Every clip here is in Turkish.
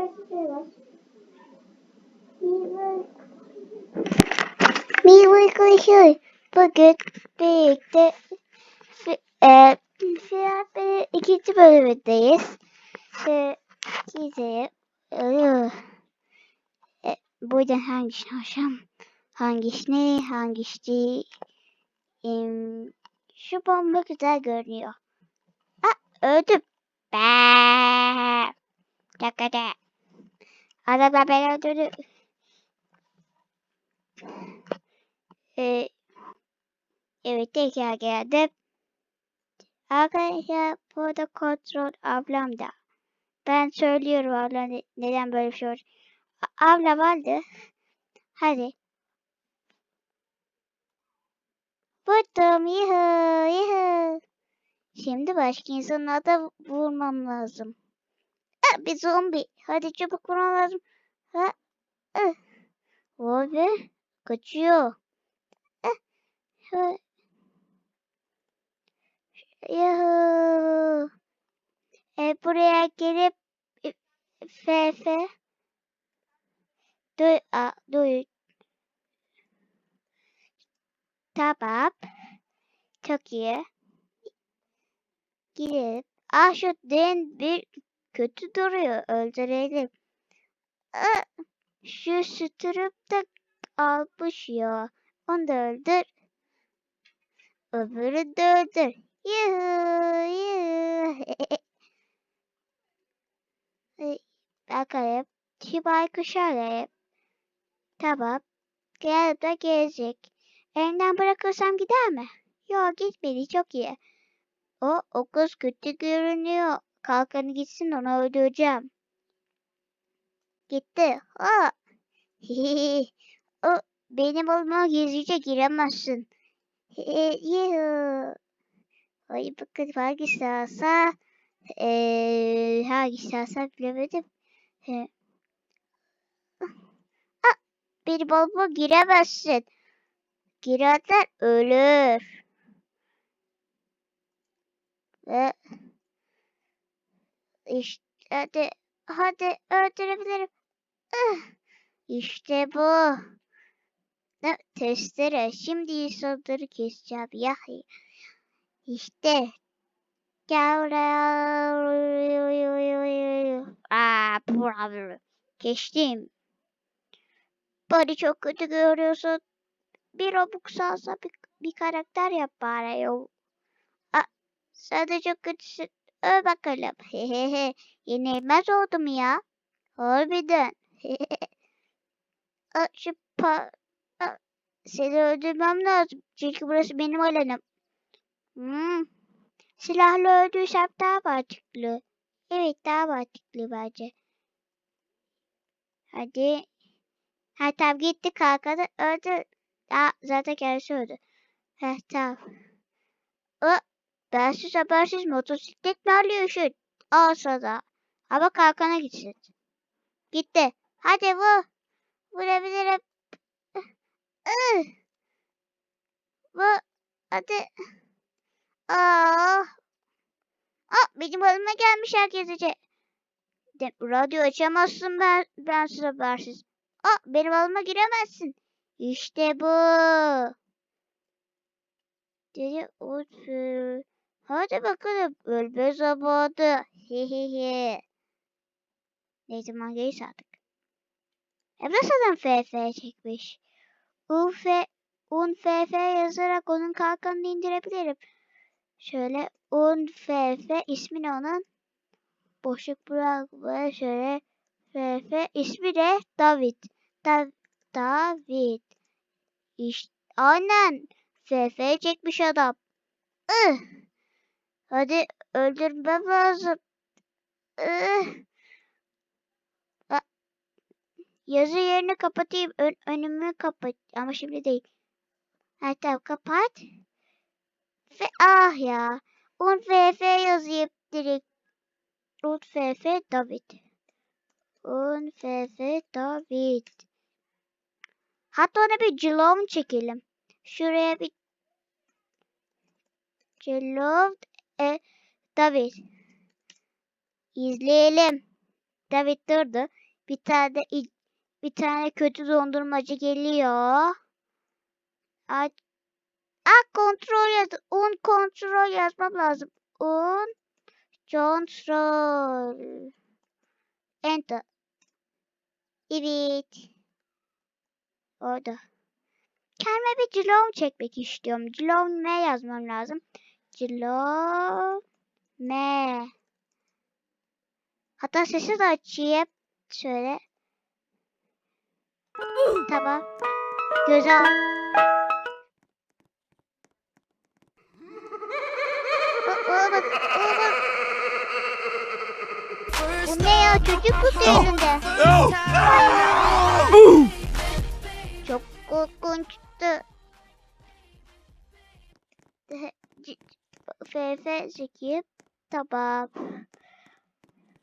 şey. Mirror. Mirror arkadaşlar. Bugün birlikte e, Fiyat ikinci bölümündeyiz. E, size e, e, burada hangisini açsam? Hangisini, hangisi? E, şu bomba güzel görünüyor. Aa, öldüm. Be. Dakikada. Adamlar beni öldürdü. Ee, evet tekrar geldim. Arkadaşlar burada kontrol ablamda. Ben söylüyorum abla ne- neden böyle bir şey. A- Abla vardı. Hadi. Vurdum. Yuhu. Yuhu. Şimdi başka insanlara da vurmam lazım. Bir zombi. Hadi çabuk vurmam lazım. Ha. Ah. Vay be. Kaçıyor. Ah. Ha. Yuhu. E, buraya gelip e, FF duy, a, duy. Tamam. Çok iyi. Gidelim. Ah şu den bir kötü duruyor. Öldürelim. Ah, şu sütürüp de almış ya. Onu da öldür. Öbürü de öldür. Yuhu, yuhu. Ay, Bakalım. Şu baykuşu alayım. Tamam. Gelip de gelecek. Elinden bırakırsam gider mi? Yok gitmedi. Çok iyi. O, o kız kötü görünüyor. Kalkanı gitsin onu öldüreceğim. Gitti. Ha. o benim olma gizlice giremezsin. Ay bakın hangisi alsa eee hangisi alsa bilemedim. He. Ah, benim olma giremezsin. Girenler ölür. Ve işte hadi öldürebilirim. İşte bu. Testere. Şimdi insanları keseceğim. Ya. İşte. Gel buraya. Geçtim. Beni çok kötü görüyorsun. Bir obuk salsa bir, bir karakter yap bari. Aa, sen de çok kötüsün. Öl bakalım. Hehehe. Yenilmez oldum ya. Harbiden. Şu pa... Seni öldürmem lazım. Çünkü burası benim alanım. Hmm. Silahla öldürsem daha mantıklı. Evet daha mantıklı bence. Hadi. Ha tamam gitti kalkanı öldü. Aa, zaten kendisi öldü. Heh tamam. O, bensiz habersiz motosiklet mi alıyorsun? Al sana. Ama kalkana gitsin. Gitti. Hadi vur. Vurabilirim. Vur. Hadi. Aa. Aa, benim önüme gelmiş herkese. De, radyo açamazsın ben, bensiz habersiz. Aa, benim alıma giremezsin. İşte bu. Dedi Utsu. Hadi bakalım. Ölme zamanı. Hehehe. Ne zaman gelirse artık. De zaten FF çekmiş. UF, un FF yazarak onun kalkanını indirebilirim. Şöyle un FF ismi ne onun? Boşluk bırakma şöyle FF ismi de David. Da David. İşte aynen. FF çekmiş adam. Ih. Hadi öldürmem lazım. A- Yazı yerini kapatayım. Ön önümü kapat. Ama şimdi değil. Ha tamam kapat. Ve ah ya. Un FF yazayım direkt. Un FF David. Un FF David. Hatta ona bir cilom çekelim. Şuraya bir cilom e, David. İzleyelim. David durdu. Bir tane bir tane kötü dondurmacı geliyor. Aç. Ah kontrol yaz. Un kontrol yazmam lazım. Un kontrol. Enter. Evet. Orada. Kendime bir cilom çekmek istiyorum. Cilom ne yazmam lazım? Cilom ne? Hatta sesi de açayım. Şöyle. Tamam. Göz al. O- o bak, o bak. Bu ne ya? Çocuk tutuyor elinde. Çok korkunçtu. FF çekip tabak.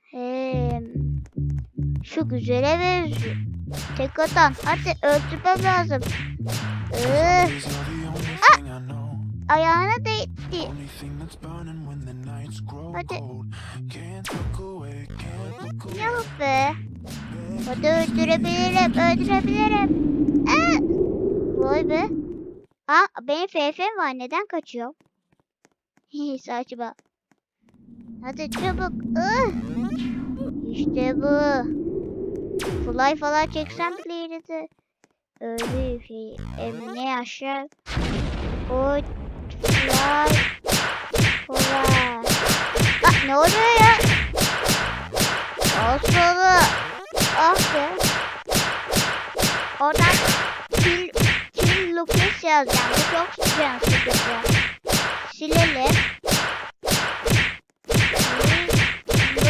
Hem şu güzele benziyor. Tek atan. Hadi öldürmem lazım. Ih, ayağına değdi. Hadi. Yok be. Hadi öldürebilirim, öldürebilirim. Aa! Vay be. Aa, benim FF'm var. Neden kaçıyor? Hi, saçma. Hadi çabuk. Ih! İşte bu. Fly falan çeksem bile yine öyle bir şey. Em, ne aşağı? O fly. Fly. Aa, ne oluyor ya? Aslı. Ah be. Oradan kill, kill Lucas yazacağım. Bu çok sıkıcı. Silelim.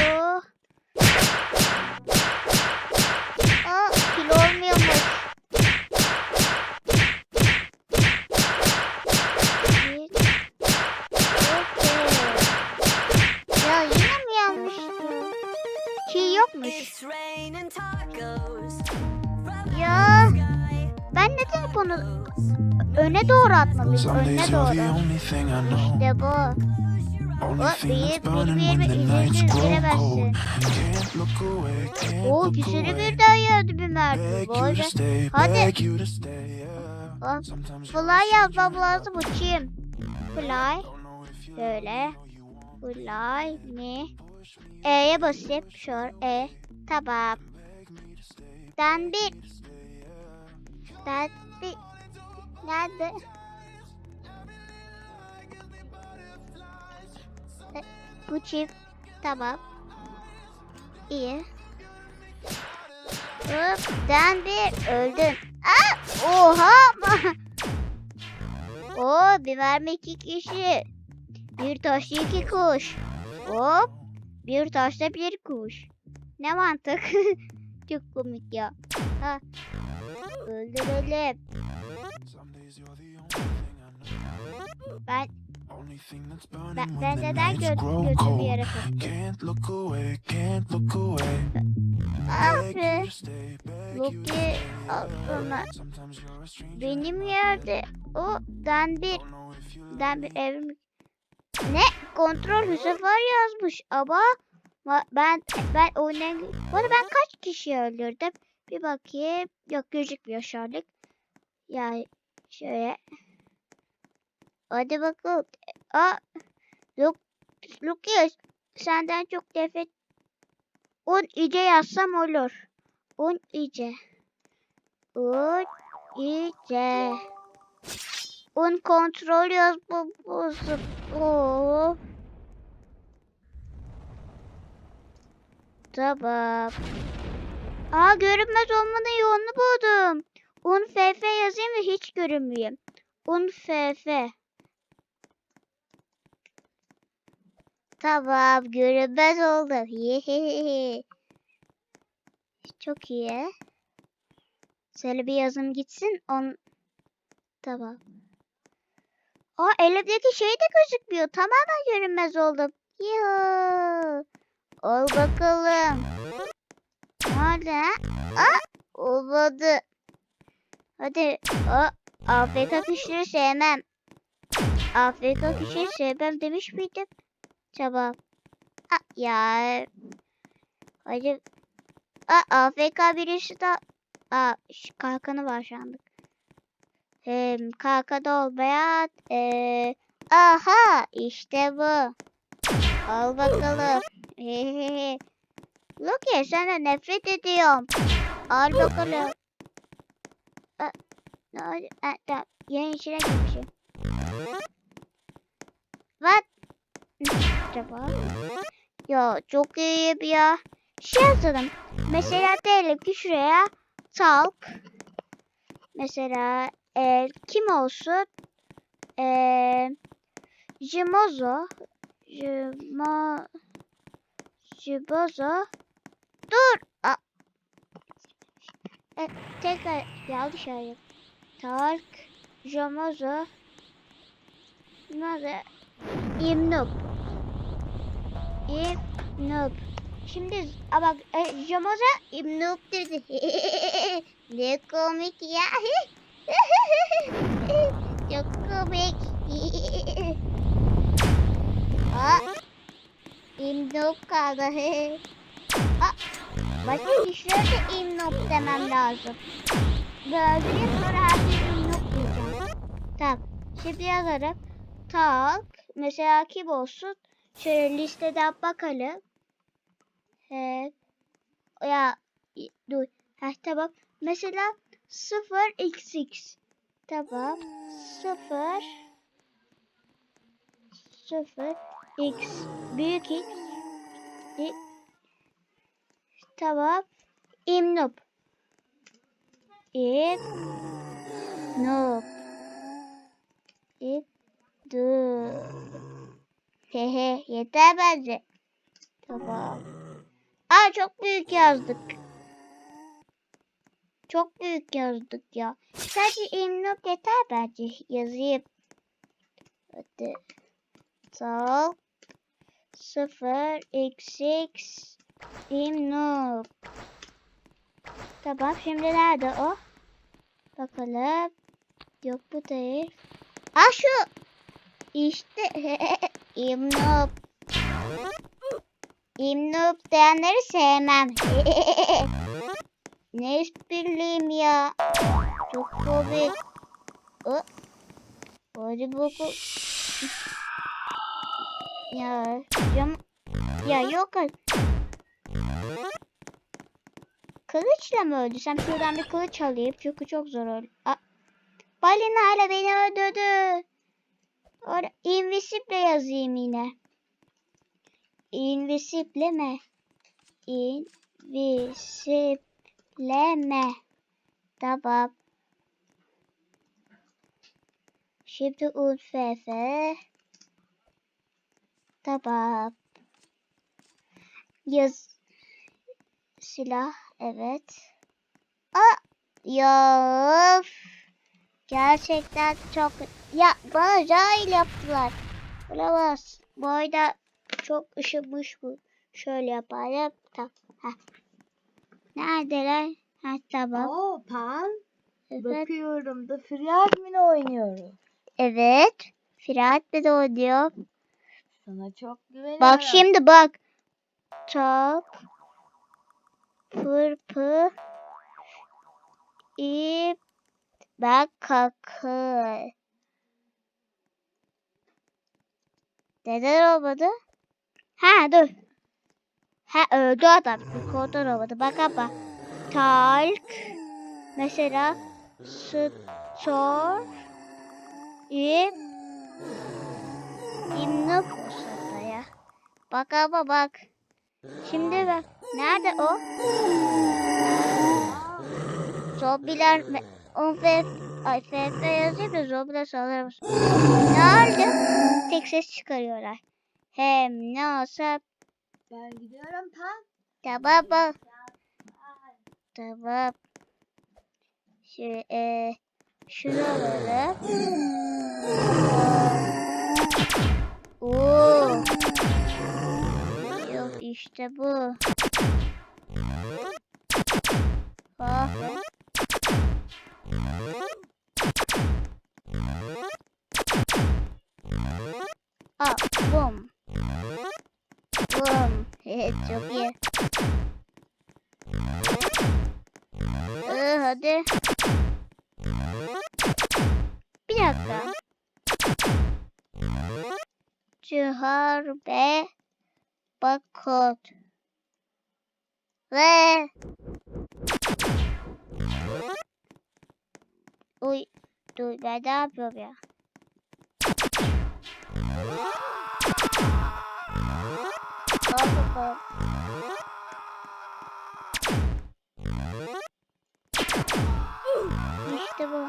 Lu. Aa, kill olmuyormuş. Bir. Okey. Ya yine mi yanlış? Kill yokmuş. Ya ben neden bunu öne doğru atmalıyım? The doğru. İşte bu. O bir, bir, bir, when bir, the izleyiciniz nights grow giremezsin. cold. Can't look away, can't O look ikisini away. birden yedi bir mermi. Stay, Hadi. you're Fly stranger, lazım uçayım. Fly. Böyle. Fly mi? E'ye basayım. Şur. E. Tamam. Ben bir. Ben bir. Nerede? Bu çift. Tamam. İyi. Hop. Den bir. Öldün. Aa! Oha! Oo, bir mermi iki kişi. Bir taşla iki kuş. Hop. Bir taşla bir kuş. Ne mantık? Çok komik ya. Ha. Öldürelim. Ben Ben, ben neden gö grow götü bir cold. yere soktum? Can't look away, can't look away. Ah Beg be. you to stay, beg you to Loki stay, aklına yeah. Sometimes you're a stranger, benim yerde o den bir den bir evim ne kontrol bu sefer yazmış ama ma- ben ben oynayan arada ben kaç kişi öldürdüm bir bakayım yok gözükmüyor şu anlık yani şöyle hadi bakalım aa Luk Lukius senden çok nefret un iyice yazsam olur un iyice un iyice un kontrol yazmamızı Oo. Tamam. Aa görünmez olmanın yolunu buldum. Un FF yazayım ve hiç görünmeyeyim. Un FF. Tamam görünmez oldum. Yehehe. Çok iyi. Şöyle bir yazım gitsin. On... Tamam. Aa elimdeki şey de gözükmüyor. Tamamen görünmez oldum. Yuhuu. Ol bakalım. Ne oldu ha? Aa, olmadı. Hadi. Aa, Afrika kuşları sevmem. Afrika kuşları sevmem demiş miydim? Tamam. Aa, ya. Hadi Aa, AFK birisi de Aa, şu kalkanı var şu anlık. Hem kalkanı olmayan eee aha işte bu. Al bakalım. Lucky sana nefret ediyorum. Al bakalım. Aa, ne oldu? Aa, tamam. Yayın içine girmişim. Acaba? Ya çok iyi ya. Şey yazalım. Mesela diyelim ki şuraya talk. Mesela e, kim olsun? E, Jimozo. Jimo, Jibozo. Dur. Aa. E, tekrar yanlış ayım. Talk. Jimozo. Jimozo. İmnup. İmnup. Şimdi a bak e, Jamoza İmnup dedi. ne komik ya. Çok komik. Aa, İmnup kaldı. Aa, başka kişilere de İmnup demem lazım. Böyle sonra herkes İmnup diyeceğim. Tamam. Şimdi yazarım. Tak. Mesela kim olsun? Şöyle listeden bakalım. He. Ya dur. Heh, tamam. Mesela 0 xx. Tamam. 0 0 x büyük x i- tamam. İmnup. İmnup. İmnup. Hehe yeter bence. Tamam. Aa çok büyük yazdık. Çok büyük yazdık ya. Sadece imlok yeter bence. Yazayım. Hadi. Sağ. 0 xx imlok. Tamam şimdi nerede o? Bakalım. Yok bu değil. Aa şu. İşte imlok. İmnup diyenleri sevmem. ne espriliyim ya. Çok komik. O. Hadi bakalım. Ya cam ya yok. Kılıçla mı öldürsem? Şuradan bir kılıç alayım çünkü çok zor öldü. Balina hala beni öldürdü. Orada invisible yazayım yine. Invisible mi? Invisible mi? Tamam. Şimdi UFF. Tamam. Yaz. Silah. Evet. Aa! Ya. Gerçekten çok... Ya bana cahil yaptılar. Olamaz. Bu arada çok ışımış bu. Şöyle yapalım. Tamam. Heh. Neredeler? Ha tamam. Oo Pan. Evet. Bakıyorum da Fragmin oynuyoruz. Evet. Fırat da oynuyor. Sana çok güveniyorum. Bak şimdi bak. Top. Pırpı. İp. Bak kakı. Neden olmadı? Ha dur. Ha öldü adam. Rekordan olmadı. Bak ama. Talk. Mesela. Store. İp. İmnuk ya. Bak ama bak. Şimdi bak. Nerede o? Zombiler me- on F ay FF yazıyor da zombiler saldırmış. Ne oldu? Tek ses çıkarıyorlar. Hem ne olsa Ben gidiyorum Pan. tamam bak. Tamam. Şöyle e, şunu alalım. Oo. Yok işte bu. Ah. Ah, bum. Bum. Evet, çok iyi. hadi. Bir dakika. Cihar ve Bakot. Ve Uy, dur ben ne yapıyorum ya? Al bakalım. İşte bu.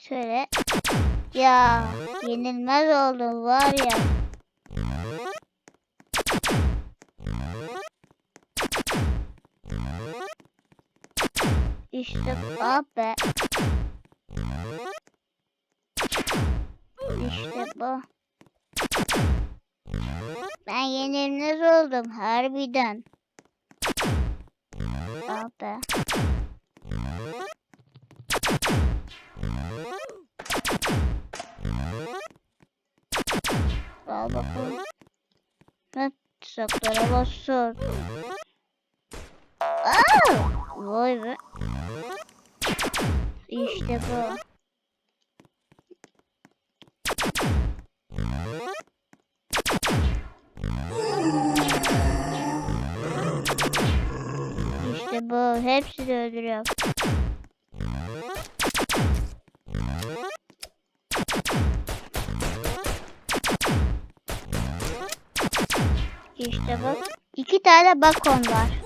Şöyle. Ya yenilmez oldum var ya. Ah be. İşte bu. Ben yenilmez oldum harbiden. Be. Al bakalım. Ne tuzaklara basın. Aa! Vay be. İşte bu. İşte bu. Hepsini öldürüyor. İşte bak. İki tane bakon var.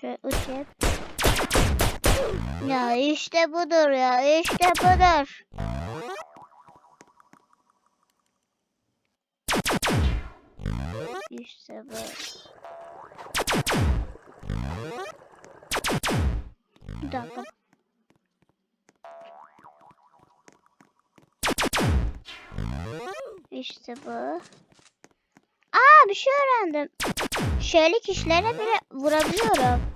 Şöyle. Ya işte budur ya. işte budur. İşte bu. Bir dakika. İşte bu. Aa bir şey öğrendim. Şöyle kişilere bile vurabiliyorum.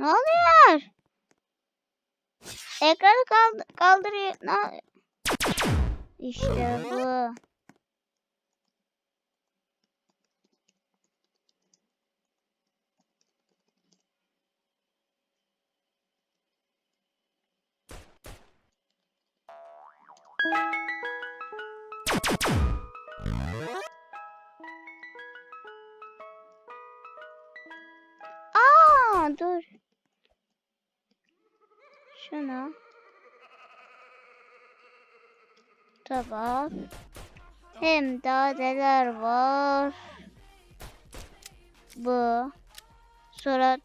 Ne oluyor? Ekranı kaldı kaldırıyor. Ne? İşte bu. Aa dur. Şunu. Tamam. Hem daha neler var? Bu. Sonra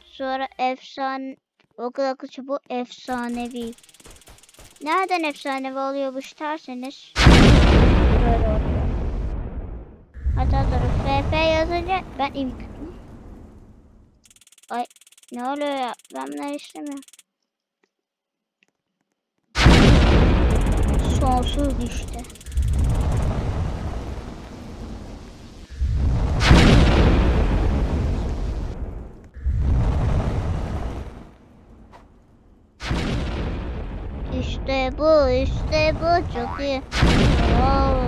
sonra efsane o kadar kısa bu efsanevi. Nereden efsanevi oluyormuş derseniz böyle oluyor. Hatta dur FF yazınca ben imk Ay ne oluyor ya? Ben bunları istemiyorum. Sonsuz düştü. İşte bu, işte bu çok iyi. Wow.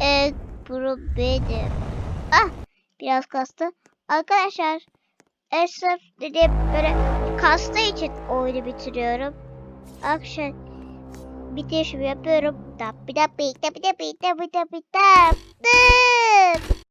Evet, bu benim. Biraz kastı. Arkadaşlar, e, sırf dedi böyle kastığı için oyunu bitiriyorum. Akşam bitirişimi yapıyorum. Tap bir tap bir tap bir tap bir